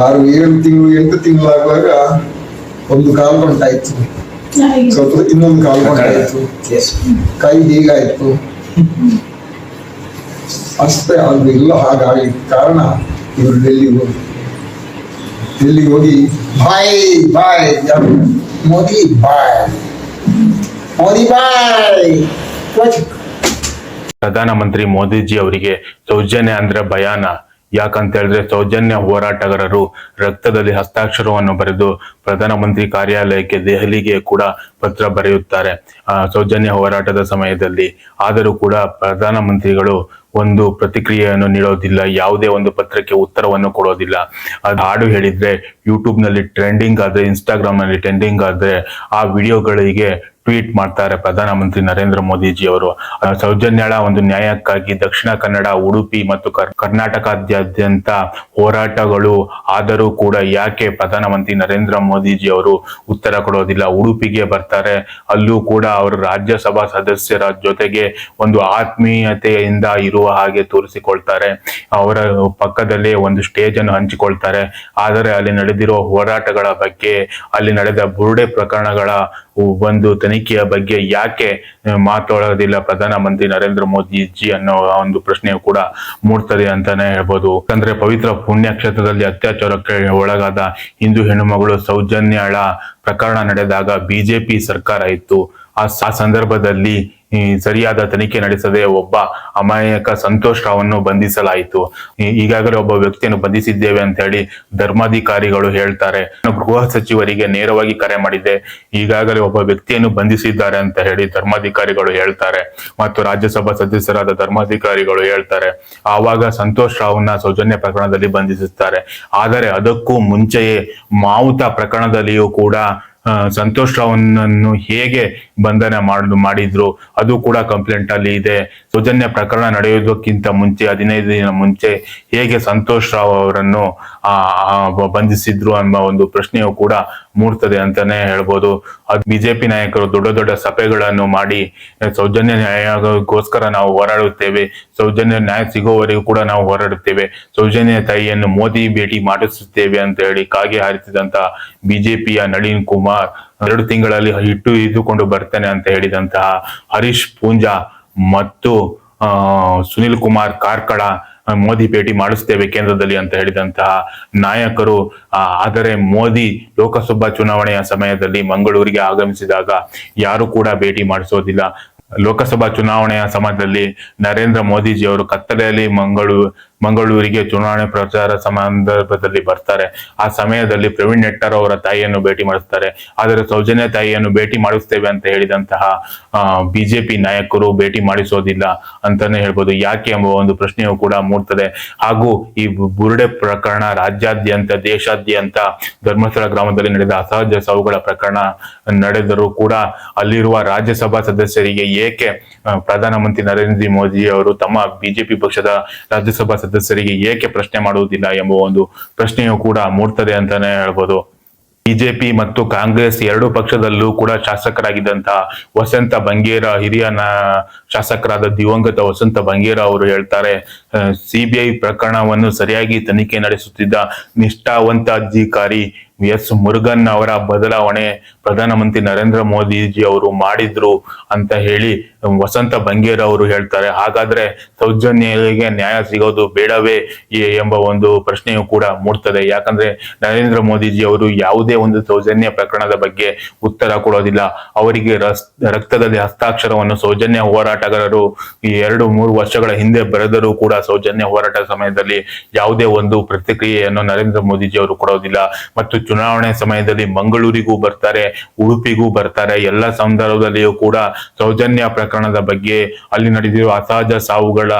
ಆರು ಏಳು ತಿಂಗಳು ಎಂಟು ತಿಂಗಳಾಗುವಾಗ ಒಂದು ಕಾಲು ಗಂಟಾಯ್ತು ಸ್ವಲ್ಪ ಇನ್ನೊಂದು ಕಾಲು ಗಂಟಾಯ್ತು ಕೈ ಹೀಗಾಯ್ತು. ಅಷ್ಟೇ ಅದು ಎಲ್ಲ ಹಾಗಾಗಿ ಕಾರಣ ಇವರು ಡೆಲ್ಲಿಗೆ ಹೋಗಿ. ಡೆಲ್ಲಿಗೆ ಹೋಗಿ ಬಾಯ್ ಬಾಯ್? ಮೋದಿ ಬಾಯ್. ಮೋದಿ ಬಾಯ್. ಪ್ರಧಾನಮಂತ್ರಿ ಮೋದಿಜಿ ಅವರಿಗೆ ಸೌಜನ್ಯ ಅಂದ್ರೆ ಭಯಾನ. ಯಾಕಂತ ಹೇಳಿದ್ರೆ ಸೌಜನ್ಯ ಹೋರಾಟಗಾರರು ರಕ್ತದಲ್ಲಿ ಹಸ್ತಾಕ್ಷರವನ್ನು ಬರೆದು ಪ್ರಧಾನಮಂತ್ರಿ ಕಾರ್ಯಾಲಯಕ್ಕೆ ದೆಹಲಿಗೆ ಕೂಡ ಪತ್ರ ಬರೆಯುತ್ತಾರೆ. ಸೌಜನ್ಯ ಹೋರಾಟದ ಸಮಯದಲ್ಲಿ. ಆದರೂ ಕೂಡ ಪ್ರಧಾನಮಂತ್ರಿಗಳು ಒಂದು ಪ್ರತಿಕ್ರಿಯೆಯನ್ನು ನೀಡೋದಿಲ್ಲ, ಯಾವುದೇ ಒಂದು ಪತ್ರಕ್ಕೆ ಉತ್ತರವನ್ನು ಕೊಡೋದಿಲ್ಲ. ಅದು ಹಾಡು ಹೇಳಿದ್ರೆ ಯೂಟ್ಯೂಬ್ನಲ್ಲಿ ಟ್ರೆಂಡಿಂಗ್ ಆದರೆ ಇನ್ಸ್ಟಾಗ್ರಾಮ್ನಲ್ಲಿ ಟ್ರೆಂಡಿಂಗ್ ಆದರೆ, ಆ ವಿಡಿಯೋಗಳಿಗೆ ಟ್ವೀಟ್ ಮಾಡ್ತಾರೆ ಪ್ರಧಾನಮಂತ್ರಿ ನರೇಂದ್ರ ಮೋದಿಜಿ ಅವರು. ಸೌಜನ್ಯಳ ಒಂದು ನ್ಯಾಯಕ್ಕಾಗಿ ದಕ್ಷಿಣ ಕನ್ನಡ, ಉಡುಪಿ ಮತ್ತು ಕರ್- ಕರ್ನಾಟಕದಾದ್ಯಂತ ಹೋರಾಟಗಳು ಆದರೂ ಕೂಡ ಯಾಕೆ ಪ್ರಧಾನಮಂತ್ರಿ ನರೇಂದ್ರ ಮೋದಿಜಿ ಅವರು ಉತ್ತರ ಕೊಡೋದಿಲ್ಲ? ಉಡುಪಿಗೆ ಬರ್ತಾರೆ. ಅಲ್ಲೂ ಕೂಡ ಅವರು ರಾಜ್ಯಸಭಾ ಸದಸ್ಯರ ಜೊತೆಗೆ ಒಂದು ಆತ್ಮೀಯತೆಯಿಂದ ಇರುವ ಹಾಗೆ ತೋರಿಸಿಕೊಳ್ತಾರೆ. ಅವರ ಪಕ್ಕದಲ್ಲೇ ಒಂದು ಸ್ಟೇಜ್ ಅನ್ನು ಹಂಚಿಕೊಳ್ತಾರೆ. ಆದರೆ ಅಲ್ಲಿ ನಡೆದಿರುವ ಹೋರಾಟಗಳ ಬಗ್ಗೆ, ಅಲ್ಲಿ ನಡೆದ ಬುರುಡೆ ಪ್ರಕರಣಗಳ ಒಂದು ತನಿಖೆಯ ಬಗ್ಗೆ ಯಾಕೆ ಮಾತಾಡೋದಿಲ್ಲ ಪ್ರಧಾನಮಂತ್ರಿ ನರೇಂದ್ರ ಮೋದಿಜಿ ಅನ್ನೋ ಒಂದು ಪ್ರಶ್ನೆಯು ಕೂಡ ಮೂಡ್ತದೆ ಅಂತಾನೆ ಹೇಳ್ಬೋದು. ಯಾಕಂದ್ರೆ ಪವಿತ್ರ ಪುಣ್ಯಕ್ಷೇತ್ರದಲ್ಲಿ ಅತ್ಯಾಚಾರಕ್ಕೆ ಒಳಗಾದ ಹಿಂದೂ ಹೆಣ್ಣುಮಗಳು ಸೌಜನ್ಯಳ ಪ್ರಕರಣ ನಡೆದಾಗ ಬಿಜೆಪಿ ಸರ್ಕಾರ ಇತ್ತು. ಆ ಸಂದರ್ಭದಲ್ಲಿ ಸರಿಯಾದ ತನಿಖೆ ನಡೆಸದೆ ಒಬ್ಬ ಅಮಾಯಕ ಸಂತೋಷ್ ರಾವನ್ನು ಬಂಧಿಸಲಾಯಿತು. ಈ- ಈಗಾಗಲೇ ಒಬ್ಬ ವ್ಯಕ್ತಿಯನ್ನು ಬಂಧಿಸಿದ್ದೇವೆ ಅಂತ ಹೇಳಿ ಧರ್ಮಾಧಿಕಾರಿಗಳು ಹೇಳ್ತಾರೆ. ಗೃಹ ಸಚಿವರಿಗೆ ನೇರವಾಗಿ ಕರೆ ಮಾಡಿದ್ದೆ ಈಗಾಗಲೇ ಒಬ್ಬ ವ್ಯಕ್ತಿಯನ್ನು ಬಂಧಿಸಿದ್ದಾರೆ ಅಂತ ಹೇಳಿ ಧರ್ಮಾಧಿಕಾರಿಗಳು ಹೇಳ್ತಾರೆ. ಮತ್ತು ರಾಜ್ಯಸಭಾ ಸದಸ್ಯರಾದ ಧರ್ಮಾಧಿಕಾರಿಗಳು ಹೇಳ್ತಾರೆ. ಆವಾಗ ಸಂತೋಷ್ ರಾವ್ನ ಸೌಜನ್ಯ ಪ್ರಕರಣದಲ್ಲಿ ಬಂಧಿಸುತ್ತಾರೆ ಆದರೆ ಅದಕ್ಕೂ ಮುಂಚೆಯೇ ಮಾವುತ ಪ್ರಕರಣದಲ್ಲಿಯೂ ಕೂಡ ಸಂತೋಷ್ ರಾವ್ನನ್ನು ಹೇಗೆ ಬಂಧನ ಮಾಡಲು, ಮಾಡಿದ್ರು, ಅದು ಕೂಡ ಕಂಪ್ಲೇಂಟ್ ಅಲ್ಲಿ ಇದೆ. ಸೌಜನ್ಯ ಪ್ರಕರಣ ನಡೆಯುವುದಕ್ಕಿಂತ ಮುಂಚೆ, ಹದಿನೈದು ದಿನ ಮುಂಚೆ ಹೇಗೆ ಸಂತೋಷ್ ರಾವ್ ಅವರನ್ನು, ಆ ಬಂಧಿಸಿದ್ರು ಎಂಬ ಒಂದು ಪ್ರಶ್ನೆಯು ಕೂಡ ಮೂಡ್ತದೆ ಅಂತಾನೆ ಹೇಳ್ಬೋದು. ಅದು ಬಿಜೆಪಿ ನಾಯಕರು ದೊಡ್ಡ ದೊಡ್ಡ ಸಭೆಗಳನ್ನು ಮಾಡಿ, ಸೌಜನ್ಯ ನ್ಯಾಯಗೋಸ್ಕರ ನಾವು ಹೋರಾಡುತ್ತೇವೆ. ಸೌಜನ್ಯ ನ್ಯಾಯ ಸಿಗುವವರೆಗೂ ಕೂಡ ನಾವು ಹೋರಾಡುತ್ತೇವೆ. ಸೌಜನ್ಯ ತಾಯಿಯನ್ನು ಮೋದಿ ಭೇಟಿ ಮಾಡಿಸುತ್ತೇವೆ ಅಂತ ಹೇಳಿ ಕಾಗೆ ಹಾರಿಸಿದಂತ ಬಿಜೆಪಿಯ ನಳಿನ್ ಕುಮಾರ್ ಎರಡು ತಿಂಗಳಲ್ಲಿ ಹಿಟ್ಟು ಇದ್ದುಕೊಂಡು ಬರ್ತೇನೆ ಅಂತ ಹೇಳಿದಂತಹ ಹರೀಶ್ ಪೂಂಜಾ ಮತ್ತು ಸುನಿಲ್ ಕುಮಾರ್ ಕಾರ್ಕಳ ಮೋದಿ ಭೇಟಿ ಮಾಡಿಸ್ತೇವೆ ಕೇಂದ್ರದಲ್ಲಿ ಅಂತ ಹೇಳಿದಂತಹ ನಾಯಕರು. ಆದರೆ ಮೋದಿ ಲೋಕಸಭಾ ಚುನಾವಣೆಯ ಸಮಯದಲ್ಲಿ ಮಂಗಳೂರಿಗೆ ಆಗಮಿಸಿದಾಗ ಯಾರು ಕೂಡ ಭೇಟಿ ಮಾಡಿಸೋದಿಲ್ಲ. ಲೋಕಸಭಾ ಚುನಾವಣೆಯ ಸಮಯದಲ್ಲಿ ನರೇಂದ್ರ ಮೋದಿಜಿ ಅವರು ಕತ್ತಲೆಯಲ್ಲಿ ಮಂಗಳೂರು ಮಂಗಳೂರಿಗೆ ಚುನಾವಣೆ ಪ್ರಚಾರ ಸಂದರ್ಭದಲ್ಲಿ ಬರ್ತಾರೆ. ಆ ಸಮಯದಲ್ಲಿ ಪ್ರವೀಣ್ ನೆಟ್ಟರ್ ಅವರ ತಾಯಿಯನ್ನು ಭೇಟಿ ಮಾಡಿಸ್ತಾರೆ. ಆದರೆ ಸೌಜನ್ಯ ತಾಯಿಯನ್ನು ಭೇಟಿ ಮಾಡಿಸ್ತೇವೆ ಅಂತ ಹೇಳಿದಂತಹ ಬಿಜೆಪಿ ನಾಯಕರು ಭೇಟಿ ಮಾಡಿಸೋದಿಲ್ಲ ಅಂತಾನೆ ಹೇಳ್ಬೋದು. ಯಾಕೆ ಎಂಬ ಒಂದು ಪ್ರಶ್ನೆಯು ಕೂಡ ಮೂಡ್ತದೆ. ಹಾಗೂ ಈ ಬುರುಡೆ ಪ್ರಕರಣ ರಾಜ್ಯಾದ್ಯಂತ, ದೇಶಾದ್ಯಂತ, ಧರ್ಮಸ್ಥಳ ಗ್ರಾಮದಲ್ಲಿ ನಡೆದ ಅಸಹಜ ಸಾವುಗಳ ಪ್ರಕರಣ ನಡೆದರೂ ಕೂಡ ಅಲ್ಲಿರುವ ರಾಜ್ಯಸಭಾ ಸದಸ್ಯರಿಗೆ ಏಕೆ ಪ್ರಧಾನಮಂತ್ರಿ ನರೇಂದ್ರ ಮೋದಿ ಅವರು ತಮ್ಮ ಬಿಜೆಪಿ ಪಕ್ಷದ ರಾಜ್ಯಸಭಾ ಸದಸ್ಯರಿಗೆ ಏಕೆ ಪ್ರಶ್ನೆ ಮಾಡುವುದಿಲ್ಲ ಎಂಬ ಒಂದು ಪ್ರಶ್ನೆಯು ಕೂಡ ಮೂಡ್ತದೆ ಅಂತಾನೆ ಹೇಳ್ಬೋದು. ಬಿಜೆಪಿ ಮತ್ತು ಕಾಂಗ್ರೆಸ್ ಎರಡು ಪಕ್ಷದಲ್ಲೂ ಕೂಡ ಶಾಸಕರಾಗಿದ್ದಂತಹ ವಸಂತ ಬಂಗೇರ ಹಿರಿಯ ಶಾಸಕರಾದ ದಿವಂಗತ ವಸಂತ ಬಂಗೇರ ಅವರು ಹೇಳ್ತಾರೆ ಸಿಬಿಐ ಪ್ರಕರಣವನ್ನು ಸರಿಯಾಗಿ ತನಿಖೆ ನಡೆಸುತ್ತಿದ್ದ ನಿಷ್ಠಾವಂತ ಅಧಿಕಾರಿ ಎಸ್ ಮುರುಗನ್ ಅವರ ಬದಲಾವಣೆ ಪ್ರಧಾನಮಂತ್ರಿ ನರೇಂದ್ರ ಮೋದಿಜಿ ಅವರು ಮಾಡಿದ್ರು ಅಂತ ಹೇಳಿ ವಸಂತ ಬಂಗೇರ ಅವರು ಹೇಳ್ತಾರೆ. ಹಾಗಾದ್ರೆ ಸೌಜನ್ಯಗೆ ನ್ಯಾಯ ಸಿಗೋದು ಬೇಡವೇ ಎಂಬ ಒಂದು ಪ್ರಶ್ನೆಯು ಕೂಡ ಮೂಡ್ತದೆ. ಯಾಕಂದ್ರೆ ನರೇಂದ್ರ ಮೋದಿಜಿ ಅವರು ಯಾವುದೇ ಒಂದು ಸೌಜನ್ಯ ಪ್ರಕರಣದ ಬಗ್ಗೆ ಉತ್ತರ ಕೊಡೋದಿಲ್ಲ. ಅವರಿಗೆ ರಕ್ತದಲ್ಲಿ ಹಸ್ತಾಕ್ಷರವನ್ನು ಸೌಜನ್ಯ ಹೋರಾಟಗಾರರು ಈ ಎರಡು ಮೂರು ವರ್ಷಗಳ ಹಿಂದೆ ಬರೆದರೂ ಕೂಡ ಸೌಜನ್ಯ ಹೋರಾಟ ಸಮಯದಲ್ಲಿ ಯಾವುದೇ ಒಂದು ಪ್ರತಿಕ್ರಿಯೆಯನ್ನು ನರೇಂದ್ರ ಮೋದಿಜಿ ಅವರು ಕೊಡೋದಿಲ್ಲ. ಮತ್ತು ಚುನಾವಣೆ ಸಮಯದಲ್ಲಿ ಮಂಗಳೂರಿಗೂ ಬರ್ತಾರೆ, ಉಡುಪಿಗೂ ಬರ್ತಾರೆ, ಎಲ್ಲ ಸಂದರ್ಭದಲ್ಲಿಯೂ ಕೂಡ ಸೌಜನ್ಯ ಪ್ರಕರಣದ ಬಗ್ಗೆ, ಅಲ್ಲಿ ನಡೆದಿರುವ ಅಸಹಜ ಸಾವುಗಳ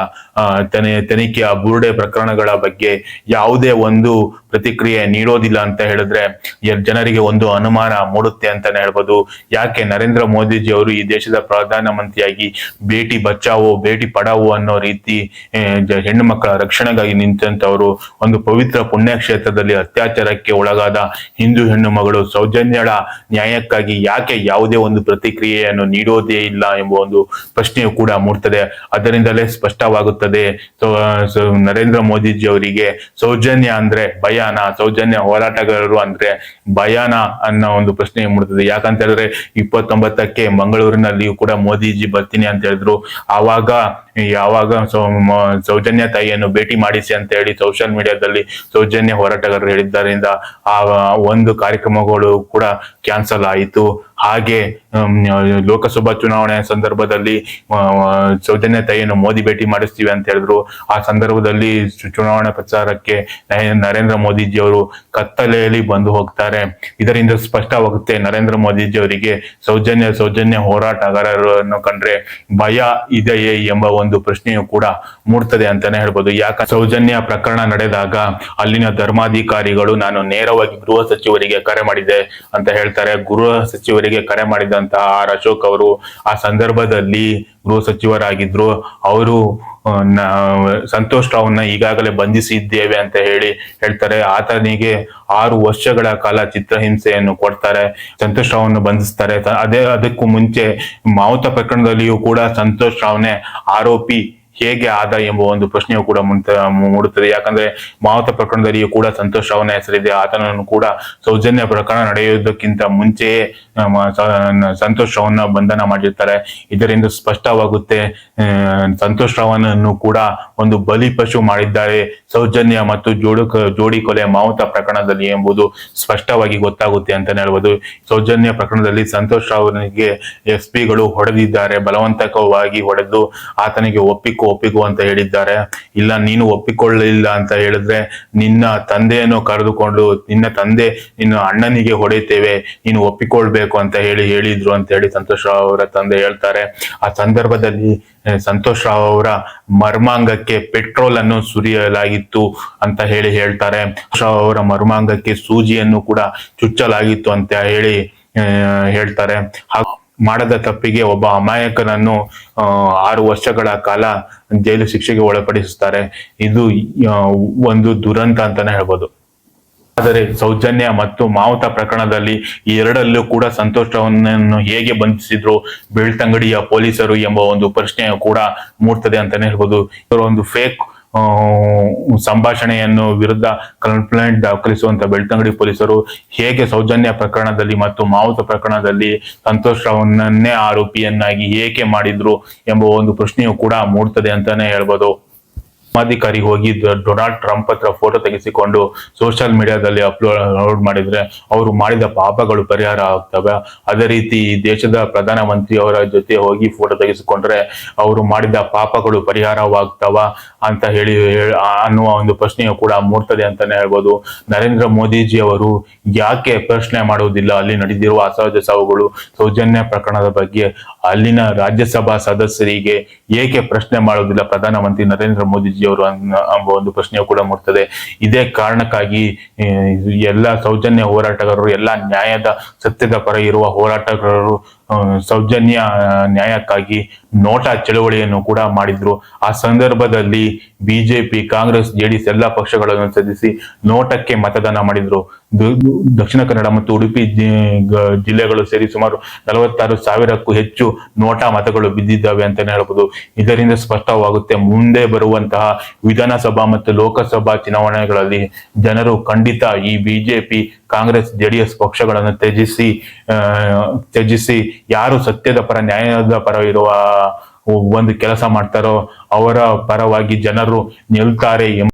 ತನಿ, ತನಿಖೆಯ ಬುರುಡೆ ಪ್ರಕರಣಗಳ ಬಗ್ಗೆ ಯಾವುದೇ ಒಂದು ಪ್ರತಿಕ್ರಿಯೆ ನೀಡೋದಿಲ್ಲ ಅಂತ ಹೇಳಿದ್ರೆ ಜನರಿಗೆ ಒಂದು ಅನುಮಾನ ಮೂಡುತ್ತೆ ಅಂತಾನೆ ಹೇಳ್ಬೋದು. ಯಾಕೆ ನರೇಂದ್ರ ಮೋದಿಜಿ ಅವರು ಈ ದೇಶದ ಪ್ರಧಾನ ಮಂತ್ರಿಯಾಗಿ ಬೇಟಿ ಬಚಾವೋ, ಬೇಟಿ ಪಡಾವೋ ಅನ್ನೋ ರೀತಿ ಹೆಣ್ಣು ಮಕ್ಕಳ ರಕ್ಷಣೆಗಾಗಿ ನಿಂತಂತವರು ಒಂದು ಪವಿತ್ರ ಪುಣ್ಯಕ್ಷೇತ್ರದಲ್ಲಿ ಅತ್ಯಾಚಾರಕ್ಕೆ ಒಳಗಾದ ಹಿಂದೂ ಹೆಣ್ಣು ಮಗಳು ಸೌಜನ್ಯಳ ನ್ಯಾಯಕ್ಕಾಗಿ ಯಾಕೆ ಯಾವುದೇ ಒಂದು ಪ್ರತಿಕ್ರಿಯೆಯನ್ನು ನೀಡೋದೇ ಇಲ್ಲ ಎಂಬ ಒಂದು ಪ್ರಶ್ನೆಯು ಕೂಡ ಮೂಡ್ತದೆ. ಅದರಿಂದಲೇ ಸ್ಪಷ್ಟವಾಗುತ್ತದೆ. ನರೇಂದ್ರ ಮೋದಿಜಿ ಅವರಿಗೆ ಸೌಜನ್ಯ ಅಂದ್ರೆ ಭಯಾನ, ಸೌಜನ್ಯ ಹೋರಾಟಗಾರರು ಅಂದ್ರೆ ಭಯಾನ ಅನ್ನೋ ಒಂದು ಪ್ರಶ್ನೆ ಮೂಡುತ್ತದೆ ಯಾಕಂತ ಹೇಳಿದ್ರೆ ಇಪ್ಪತ್ತೊಂಬತ್ತಕ್ಕೆ ಮಂಗಳೂರಿನಲ್ಲಿಯೂ ಕೂಡ ಮೋದಿಜಿ ಬರ್ತೀನಿ ಅಂತ ಹೇಳಿದ್ರು. ಆವಾಗ, ಯಾವಾಗ ಸೌಜನ್ಯ ತಾಯಿಯನ್ನು ಭೇಟಿ ಮಾಡಿಸಿ ಅಂತ ಹೇಳಿ ಸೋಷಿಯಲ್ ಮೀಡಿಯಾದಲ್ಲಿ ಸೌಜನ್ಯ ಹೋರಾಟಗಾರರು ಹೇಳಿದ್ದರಿಂದ ಆ ಒಂದು ಕಾರ್ಯಕ್ರಮಗಳು ಕೂಡ ಕ್ಯಾನ್ಸಲ್ ಆಯಿತು. ಹಾಗೆ ಲೋಕಸಭಾ ಚುನಾವಣೆ ಸಂದರ್ಭದಲ್ಲಿ ಸೌಜನ್ಯ ತಾಯಿಯನ್ನು ಮೋದಿ ಭೇಟಿ ಮಾಡಿಸ್ತೀವಿ ಅಂತ ಹೇಳಿದ್ರು. ಆ ಸಂದರ್ಭದಲ್ಲಿ ಚುನಾವಣಾ ಪ್ರಚಾರಕ್ಕೆ ನರೇಂದ್ರ ಮೋದಿಜಿ ಅವರು ಕತ್ತಲೆಯಲ್ಲಿ ಬಂದು ಹೋಗ್ತಾರೆ. ಇದರಿಂದ ಸ್ಪಷ್ಟವಾಗುತ್ತೆ, ನರೇಂದ್ರ ಮೋದಿಜಿ ಅವರಿಗೆ ಸೌಜನ್ಯ ಸೌಜನ್ಯ ಹೋರಾಟಗಾರರನ್ನು ಕಂಡ್ರೆ ಭಯ ಇದೆಯೇ ಎಂಬ ಒಂದು ಪ್ರಶ್ನೆಯು ಕೂಡ ಮೂಡ್ತದೆ ಅಂತಾನೆ ಹೇಳ್ಬೋದು. ಯಾಕ, ಸೌಜನ್ಯ ಪ್ರಕರಣ ನಡೆದಾಗ ಅಲ್ಲಿನ ಧರ್ಮಾಧಿಕಾರಿಗಳು, ನಾನು ನೇರವಾಗಿ ಗೃಹ ಸಚಿವರಿಗೆ ಕರೆ ಮಾಡಿದೆ ಅಂತ ಹೇಳ್ತಾರೆ. ಗೃಹ ಸಚಿವರಿಗೆ ಕರೆ ಮಾಡಿದಂತಹ ಆರ್ ಅಶೋಕ್ ಅವರು ಆ ಸಂದರ್ಭದಲ್ಲಿ ಗೃಹ ಸಚಿವರಾಗಿದ್ರು. ಅವರು ಸಂತೋಷ್ ರಾವ್ನ ಈಗಾಗಲೇ ಬಂಧಿಸಿದ್ದೇವೆ ಅಂತ ಹೇಳಿ ಹೇಳ್ತಾರೆ. ಆತನಿಗೆ ಆರು ವರ್ಷಗಳ ಕಾಲ ಚಿತ್ರಹಿಂಸೆಯನ್ನು ಕೊಡ್ತಾರೆ. ಸಂತೋಷ್ ರಾವ್ನ ಬಂಧಿಸ್ತಾರೆ. ಅದೇ, ಅದಕ್ಕೂ ಮುಂಚೆ ಮಾವುತ ಪ್ರಕರಣದಲ್ಲಿಯೂ ಕೂಡ ಸಂತೋಷ್ ರಾವ್ನೇ ಆರೋಪಿ ಹೇಗೆ ಆದ ಎಂಬ ಒಂದು ಪ್ರಶ್ನೆಯು ಕೂಡ ಮುಂತ ಮೂಡುತ್ತದೆ. ಯಾಕಂದ್ರೆ ಮಾವತ ಪ್ರಕರಣದಲ್ಲಿಯೂ ಕೂಡ ಸಂತೋಷ್ ಅವನ ಹೆಸರಿದೆ. ಆತನನ್ನು ಕೂಡ ಸೌಜನ್ಯ ಪ್ರಕರಣ ನಡೆಯುವುದಕ್ಕಿಂತ ಮುಂಚೆಯೇ ಸಂತೋಷ್ ರಾವ್ನ ಬಂಧನ ಮಾಡಿರ್ತಾರೆ. ಇದರಿಂದ ಸ್ಪಷ್ಟವಾಗುತ್ತೆ ಸಂತೋಷ್ ರಾವನನ್ನು ಕೂಡ ಒಂದು ಬಲಿ ಪಶು ಮಾಡಿದ್ದಾರೆ. ಸೌಜನ್ಯ ಮತ್ತು ಜೋಡು, ಜೋಡಿ ಕೊಲೆ ಮಾವುತ ಪ್ರಕರಣದಲ್ಲಿ ಎಂಬುದು ಸ್ಪಷ್ಟವಾಗಿ ಗೊತ್ತಾಗುತ್ತೆ ಅಂತಾನೆ ಹೇಳ್ಬೋದು. ಸೌಜನ್ಯ ಪ್ರಕರಣದಲ್ಲಿ ಸಂತೋಷ್ ರಾವ್ನಿಗೆ ಎಸ್ ಪಿಗಳು ಹೊಡೆದಿದ್ದಾರೆ. ಬಲವಂತಕವಾಗಿ ಹೊಡೆದು ಆತನಿಗೆ ಒಪ್ಪಿಕೋ ಒಪ್ಪಿಕೋ ಅಂತ ಹೇಳಿದ್ದಾರೆ. ಇಲ್ಲ, ನೀನು ಒಪ್ಪಿಕೊಳ್ಳಲಿಲ್ಲ ಅಂತ ಹೇಳಿದ್ರೆ ನಿನ್ನ ತಂದೆಯನ್ನು ಕರೆದುಕೊಂಡು ನಿನ್ನ ತಂದೆ ನಿನ್ನ ಅಣ್ಣನಿಗೆ ಹೊಡೆಯುತ್ತೇವೆ, ನೀನು ಒಪ್ಪಿಕೊಳ್ಬೇಕು ಅಂತ ಹೇಳಿ ಹೇಳಿದ್ರು ಅಂತ ಹೇಳಿ ಸಂತೋಷ್ ರಾವ್ ಅವರ ತಂದೆ ಹೇಳ್ತಾರೆ. ಆ ಸಂದರ್ಭದಲ್ಲಿ ಸಂತೋಷ್ ರಾವ್ ಅವರ ಮರ್ಮಾಂಗಕ್ಕೆ ಪೆಟ್ರೋಲ್ ಅನ್ನು ಸುರಿಯಲಾಗಿತ್ತು ಅಂತ ಹೇಳಿ ಹೇಳ್ತಾರೆ. ರಾವ್ ಅವರ ಮರ್ಮಾಂಗಕ್ಕೆ ಸೂಜಿಯನ್ನು ಕೂಡ ಚುಚ್ಚಲಾಗಿತ್ತು ಅಂತ ಹೇಳಿ ಹೇಳ್ತಾರೆ. ಹಾಗೂ ಮಾಡದ ತಪ್ಪಿಗೆ ಒಬ್ಬ ಅಮಾಯಕನನ್ನು ಆರು ವರ್ಷಗಳ ಕಾಲ ಜೈಲು ಶಿಕ್ಷೆಗೆ ಒಳಪಡಿಸುತ್ತಾರೆ. ಇದು ಒಂದು ದುರಂತ ಅಂತಾನೆ ಹೇಳ್ಬೋದು. ಆದರೆ ಸೌಜನ್ಯ ಮತ್ತು ಮಾವುತ ಪ್ರಕರಣದಲ್ಲಿ ಎರಡಲ್ಲೂ ಕೂಡ ಸಂತೋಷವನ್ನು ಹೇಗೆ ಬಂಧಿಸಿದ್ರು, ಬೆಳ್ತಂಗಡಿಯ ಪೊಲೀಸರು ಎಂಬ ಒಂದು ಪ್ರಶ್ನೆಯು ಕೂಡ ಮೂಡ್ತದೆ ಅಂತಾನೆ ಹೇಳ್ಬೋದು. ಇವರು ಒಂದು ಫೇಕ್ ಸಂಭಾಷಣೆಯನ್ನು ವಿರುದ್ಧ ಕಂಪ್ಲೇಂಟ್ ದಾಖಲಿಸುವಂತ ಬೆಳ್ತಂಗಡಿ ಪೊಲೀಸರು ಹೇಗೆ ಸೌಜನ್ಯ ಪ್ರಕರಣದಲ್ಲಿ ಮತ್ತು ಮಾವುತ ಪ್ರಕರಣದಲ್ಲಿ ಸಂತೋಷ್ ರಾವ್ನನ್ನೇ ಆರೋಪಿಯನ್ನಾಗಿ ಏಕೆ ಮಾಡಿದ್ರು ಎಂಬ ಒಂದು ಪ್ರಶ್ನೆಯು ಕೂಡ ಮೂಡ್ತದೆ ಅಂತಾನೆ ಹೇಳ್ಬೋದು. ಧರ್ಮಾಧಿಕಾರಿ ಹೋಗಿ ಡೊನಾಲ್ಡ್ ಟ್ರಂಪ್ ಹತ್ರ ಫೋಟೋ ತೆಗೆಸಿಕೊಂಡು ಸೋಷಿಯಲ್ ಮೀಡಿಯಾದಲ್ಲಿ ಅಪ್ಲೋಡ್ ಮಾಡಿದ್ರೆ ಅವರು ಮಾಡಿದ ಪಾಪಗಳು ಪರಿಹಾರ ಆಗ್ತವೆ. ಅದೇ ರೀತಿ ದೇಶದ ಪ್ರಧಾನ ಮಂತ್ರಿ ಅವರ ಜೊತೆ ಹೋಗಿ ಫೋಟೋ ತೆಗೆಸಿಕೊಂಡ್ರೆ ಅವರು ಮಾಡಿದ ಪಾಪಗಳು ಪರಿಹಾರವಾಗ್ತವ ಅಂತ ಹೇಳಿ, ಹೇಳ್- ಅನ್ನುವ ಒಂದು ಪ್ರಶ್ನೆಯು ಕೂಡ ಮೂಡ್ತದೆ ಅಂತಾನೆ ಹೇಳ್ಬೋದು. ನರೇಂದ್ರ ಮೋದಿಜಿ ಅವರು ಯಾಕೆ ಪ್ರಶ್ನೆ ಮಾಡುವುದಿಲ್ಲ? ಅಲ್ಲಿ ನಡೆದಿರುವ ಅಸಹಜ ಸಾವುಗಳು ಸೌಜನ್ಯ ಪ್ರಕರಣದ ಬಗ್ಗೆ ಅಲ್ಲಿನ ರಾಜ್ಯಸಭಾ ಸದಸ್ಯರಿಗೆ ಏಕೆ ಪ್ರಶ್ನೆ ಮಾಡುವುದಿಲ್ಲ? ಪ್ರಧಾನಮಂತ್ರಿ ನರೇಂದ್ರ ಮೋದಿಜಿ ಅವರು ಎಂಬ ಒಂದು ಪ್ರಶ್ನೆಯು ಕೂಡ ಮೂಡ್ತದೆ. ಇದೇ ಕಾರಣಕ್ಕಾಗಿ ಎಲ್ಲ ಸೌಜನ್ಯ ಹೋರಾಟಗಾರರು, ಎಲ್ಲ ನ್ಯಾಯದ ಸತ್ಯದ ಪರ ಇರುವ ಹೋರಾಟಗಾರರು ಸೌಜನ್ಯ ನ್ಯಾಯಕ್ಕಾಗಿ ನೋಟಾ ಚಳವಳಿಯನ್ನು ಕೂಡ ಮಾಡಿದ್ರು. ಆ ಸಂದರ್ಭದಲ್ಲಿ ಬಿಜೆಪಿ, ಕಾಂಗ್ರೆಸ್, ಜೆಡಿಎಸ್ ಎಲ್ಲಾ ಪಕ್ಷಗಳನ್ನು ಸಲ್ಲಿಸಿ ನೋಟಕ್ಕೆ ಮತದಾನ ಮಾಡಿದ್ರು. ದಕ್ಷಿಣ ಕನ್ನಡ ಮತ್ತು ಉಡುಪಿ ಜಿಲ್ಲೆಗಳು ಸೇರಿ ಸುಮಾರು ನಲವತ್ತಾರು ಸಾವಿರಕ್ಕೂ ಹೆಚ್ಚು ನೋಟಾ ಮತಗಳು ಬಿದ್ದಿದ್ದಾವೆ ಅಂತಾನೆ ಹೇಳ್ಬೋದು. ಇದರಿಂದ ಸ್ಪಷ್ಟವಾಗುತ್ತೆ, ಮುಂದೆ ಬರುವಂತಹ ವಿಧಾನಸಭಾ ಮತ್ತು ಲೋಕಸಭಾ ಚುನಾವಣೆಗಳಲ್ಲಿ ಜನರು ಖಂಡಿತ ಈ ಬಿಜೆಪಿ, ಕಾಂಗ್ರೆಸ್, ಜೆಡಿಎಸ್ ಪಕ್ಷಗಳನ್ನು ತ್ಯಜಿಸಿ ತ್ಯಜಿಸಿ ಯಾರು ಸತ್ಯದ ಪರ ನ್ಯಾಯದ ಪರ ಇರುವ ಒಂದು ಕೆಲಸ ಮಾಡ್ತಾರೋ ಅವರ ಪರವಾಗಿ ಜನರು ನಿಲ್ತಾರೆ ಎಂಬ